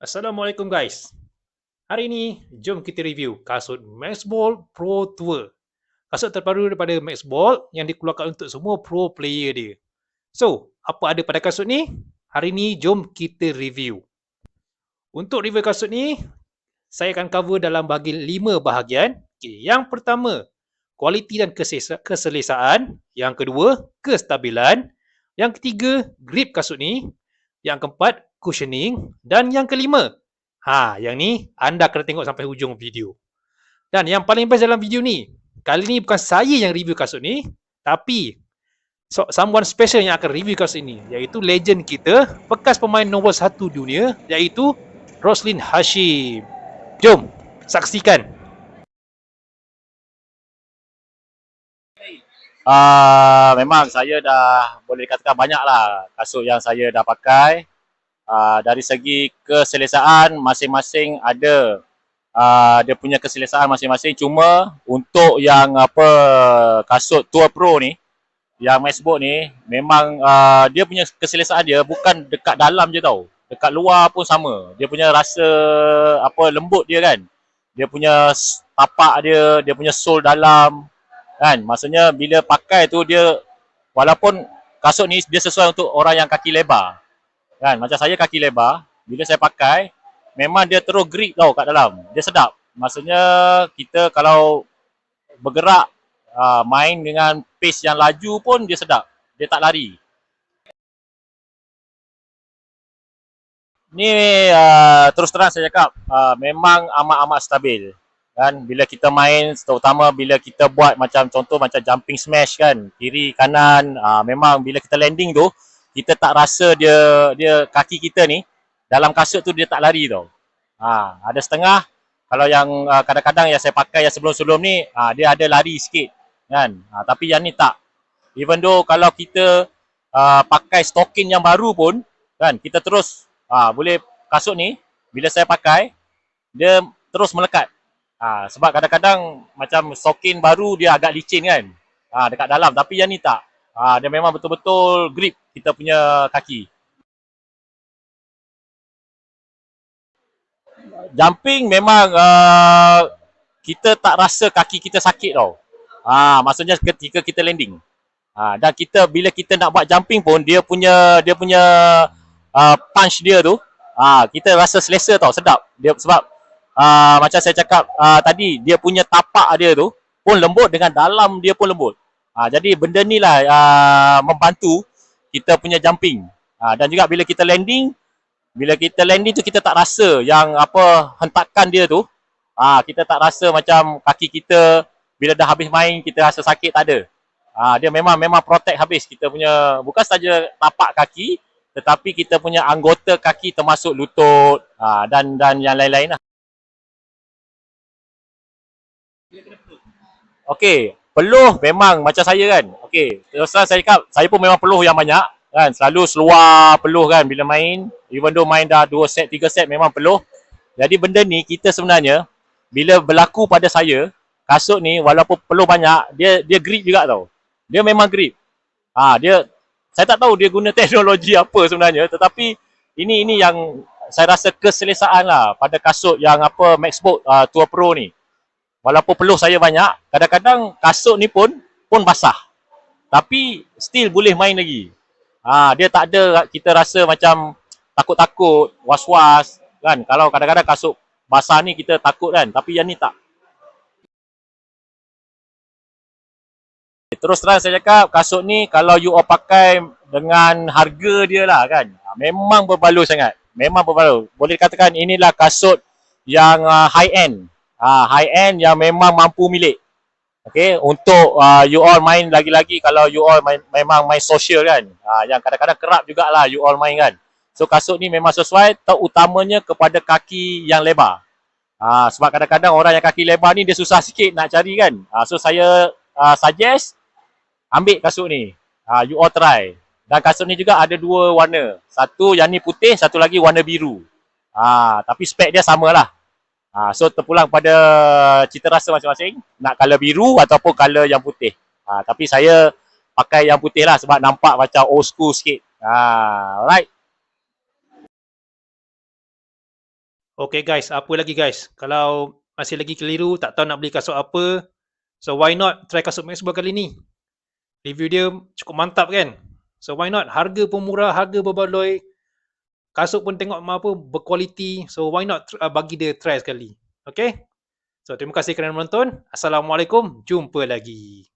Assalamualaikum guys. Hari ini, jom kita review kasut Maxball Pro Tour. Kasut terbaru daripada Maxball yang dikeluarkan untuk semua pro player dia. So, apa ada pada kasut ni? Hari ini, jom kita review. Untuk review kasut ni, saya akan cover dalam bagi lima bahagian. Okay, yang pertama, kualiti dan keselesaan. Yang kedua, kestabilan. Yang ketiga, grip kasut ni. Yang keempat, cushioning. Dan yang kelima, ha, yang ni anda kena tengok sampai hujung video. Dan yang paling best dalam video ni, kali ni bukan saya yang review kasut ni, tapi so, someone special yang akan review kasut ini, iaitu legend kita, bekas pemain nombor satu dunia, iaitu Roslin Hashim. Jom, saksikan. Uh, memang saya dah boleh katakan banyak lah kasut yang saya dah pakai uh, dari segi keselesaan masing-masing ada uh, dia punya keselesaan masing-masing. Cuma untuk yang apa kasut Tour Pro ni yang Macbook ni memang uh, dia punya keselesaan dia bukan dekat dalam je tau. Dekat luar pun sama. Dia punya rasa apa lembut dia kan. Dia punya tapak dia dia punya sole dalam kan. Maksudnya bila pakai tu dia walaupun kasut ni dia sesuai untuk orang yang kaki lebar Kan macam saya kaki lebar, bila saya pakai memang dia terus grip tau kat dalam. Dia sedap. Maksudnya kita kalau bergerak uh, main dengan pace yang laju pun dia sedap. Dia tak lari. Ni uh, terus terang saya cakap uh, memang amat-amat stabil. Kan bila kita main terutama bila kita buat macam contoh macam jumping smash kan, kiri kanan uh, memang bila kita landing tu kita tak rasa dia dia kaki kita ni dalam kasut tu dia tak lari tau. Ha, ada setengah kalau yang uh, kadang-kadang yang saya pakai yang sebelum-sebelum ni ha, dia ada lari sikit kan. Ha, tapi yang ni tak. Even though kalau kita uh, pakai stocking yang baru pun kan kita terus ha, boleh kasut ni bila saya pakai dia terus melekat. Ha, sebab kadang-kadang macam stocking baru dia agak licin kan. Ha, dekat dalam tapi yang ni tak. Ha, dia memang betul-betul grip kita punya kaki. Jumping memang uh, kita tak rasa kaki kita sakit tau. Ha, maksudnya ketika kita landing. Ha, dan kita bila kita nak buat jumping pun dia punya dia punya uh, punch dia tu ha, kita rasa selesa tau, sedap. Dia sebab uh, macam saya cakap uh, tadi dia punya tapak dia tu pun lembut dengan dalam dia pun lembut. Ha, jadi benda ni lah uh, membantu kita punya jumping. Ha, dan juga bila kita landing, bila kita landing tu kita tak rasa yang apa hentakan dia tu. Ha, kita tak rasa macam kaki kita bila dah habis main kita rasa sakit tak ada. Ha, dia memang memang protect habis kita punya bukan saja tapak kaki tetapi kita punya anggota kaki termasuk lutut ha, dan dan yang lain-lain lah. Okey, peluh memang macam saya kan. Okey, terus saya cakap, saya pun memang peluh yang banyak kan. Selalu seluar peluh kan bila main. Even though main dah 2 set, 3 set memang peluh. Jadi benda ni kita sebenarnya bila berlaku pada saya, kasut ni walaupun peluh banyak, dia dia grip juga tau. Dia memang grip. Ha, dia saya tak tahu dia guna teknologi apa sebenarnya tetapi ini ini yang saya rasa keselesaan lah pada kasut yang apa Maxbook uh, Tour Pro ni walaupun peluh saya banyak, kadang-kadang kasut ni pun pun basah. Tapi still boleh main lagi. Ha, dia tak ada kita rasa macam takut-takut, was-was kan. Kalau kadang-kadang kasut basah ni kita takut kan, tapi yang ni tak. Terus terang saya cakap kasut ni kalau you all pakai dengan harga dia lah kan. Ha, memang berbaloi sangat. Memang berbaloi. Boleh dikatakan inilah kasut yang uh, high end uh, high end yang memang mampu milik. Okay, untuk uh, you all main lagi-lagi kalau you all main, memang main social kan. Uh, yang kadang-kadang kerap jugalah you all main kan. So kasut ni memang sesuai terutamanya kepada kaki yang lebar. Uh, sebab kadang-kadang orang yang kaki lebar ni dia susah sikit nak cari kan. Uh, so saya uh, suggest ambil kasut ni. Uh, you all try. Dan kasut ni juga ada dua warna. Satu yang ni putih, satu lagi warna biru. Uh, tapi spek dia samalah. Ha, so terpulang pada cita rasa masing-masing nak color biru ataupun color yang putih. Ha, tapi saya pakai yang putih lah sebab nampak macam old school sikit. Ha, alright. Okay guys, apa lagi guys? Kalau masih lagi keliru, tak tahu nak beli kasut apa, so why not try kasut Maxwell kali ni? Review dia cukup mantap kan? So why not? Harga pun murah, harga berbaloi. Kasut pun tengok apa berkualiti. So why not uh, bagi dia try sekali. Okay? So terima kasih kerana menonton. Assalamualaikum. Jumpa lagi.